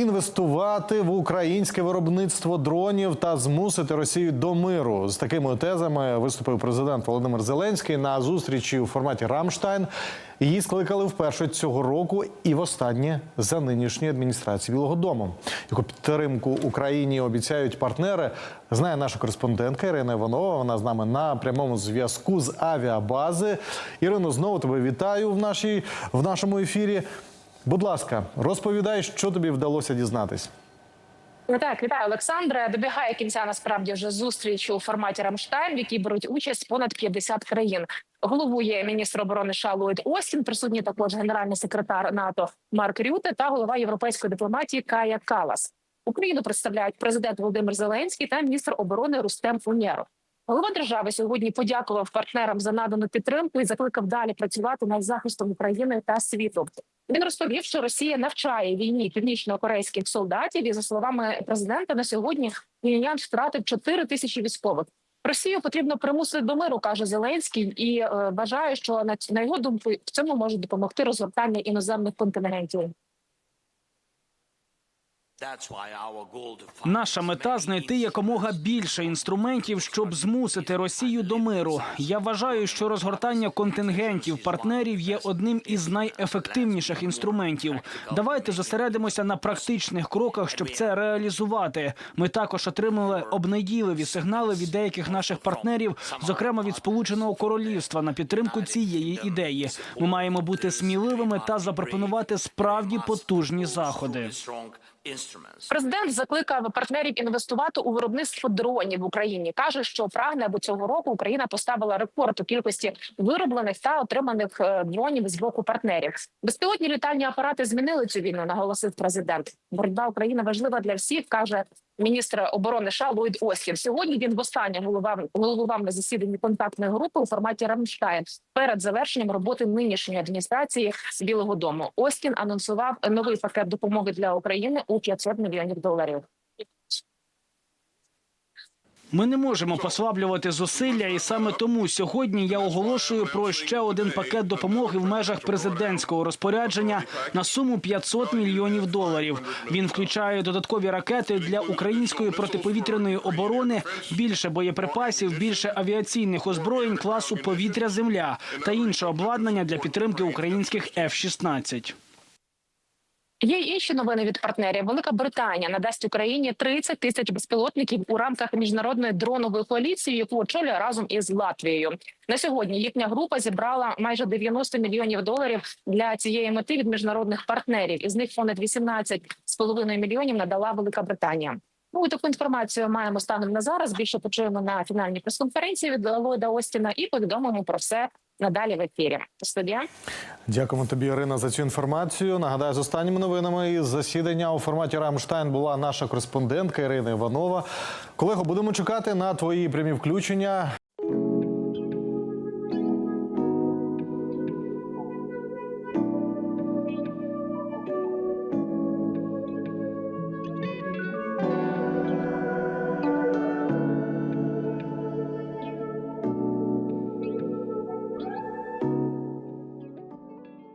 Інвестувати в українське виробництво дронів та змусити Росію до миру з такими тезами виступив президент Володимир Зеленський на зустрічі у форматі Рамштайн. Її скликали вперше цього року і востаннє за нинішньої адміністрації Білого Дому. Яку підтримку Україні обіцяють партнери, знає наша кореспондентка Ірина Іванова. Вона з нами на прямому зв'язку з авіабази. Ірино, знову тебе вітаю в нашій в нашому ефірі. Будь ласка, розповідай, що тобі вдалося дізнатись. Так, вітаю, Олександре. Добігає кінця насправді вже зустріч у форматі Рамштайн, в якій беруть участь понад 50 країн. Головує міністр оборони США Остін, присутній також генеральний секретар НАТО Марк Рюте та голова європейської дипломатії Кая Калас. Україну представляють президент Володимир Зеленський та міністр оборони Рустем Умєров. Голова держави сьогодні подякував партнерам за надану підтримку і закликав далі працювати над захистом України та світу. Він розповів, що Росія навчає війні північно-корейських солдатів. І за словами президента, на сьогодні Пхеньян втратив 4 тисячі військових. Росію потрібно примусити до миру, каже Зеленський, і е, вважає, що на, на його думку в цьому може допомогти розгортання іноземних контингентів. Наша мета знайти якомога більше інструментів, щоб змусити Росію до миру. Я вважаю, що розгортання контингентів партнерів є одним із найефективніших інструментів. Давайте зосередимося на практичних кроках, щоб це реалізувати. Ми також отримали обнадійливі сигнали від деяких наших партнерів, зокрема від Сполученого Королівства, на підтримку цієї ідеї. Ми маємо бути сміливими та запропонувати справді потужні заходи. Президент закликав партнерів інвестувати у виробництво дронів в Україні. каже, що прагне, аби цього року Україна поставила рекорд у кількості вироблених та отриманих е, дронів з боку партнерів. Безпілотні літальні апарати змінили цю війну, наголосив президент. Боротьба України важлива для всіх, каже міністр оборони США Ллойд Остін. Сьогодні він востаннє головав головував на засіданні контактної групи у форматі Рамштайн перед завершенням роботи нинішньої адміністрації Білого Дому. Остін анонсував новий пакет допомоги для України у 500 мільйонів доларів. Ми не можемо послаблювати зусилля, і саме тому сьогодні я оголошую про ще один пакет допомоги в межах президентського розпорядження на суму 500 мільйонів доларів. Він включає додаткові ракети для української протиповітряної оборони, більше боєприпасів, більше авіаційних озброєнь класу повітря-земля та інше обладнання для підтримки українських F-16. Є інші новини від партнерів. Велика Британія надасть Україні 30 тисяч безпілотників у рамках міжнародної дронової коаліції, яку очолює разом із Латвією. На сьогодні їхня група зібрала майже 90 мільйонів доларів для цієї мети від міжнародних партнерів. Із них понад 18,5 мільйонів надала Велика Британія. Ну і таку інформацію маємо станом на зараз. Більше почуємо на фінальній прес-конференції від Ллойда Остіна і повідомимо про все надалі в ефірі. Студія. Дякуємо тобі, Ірина, за цю інформацію. Нагадаю, з останніми новинами із засідання у форматі Рамштайн була наша кореспондентка Ірина Іванова. Колего, будемо чекати на твої прямі включення.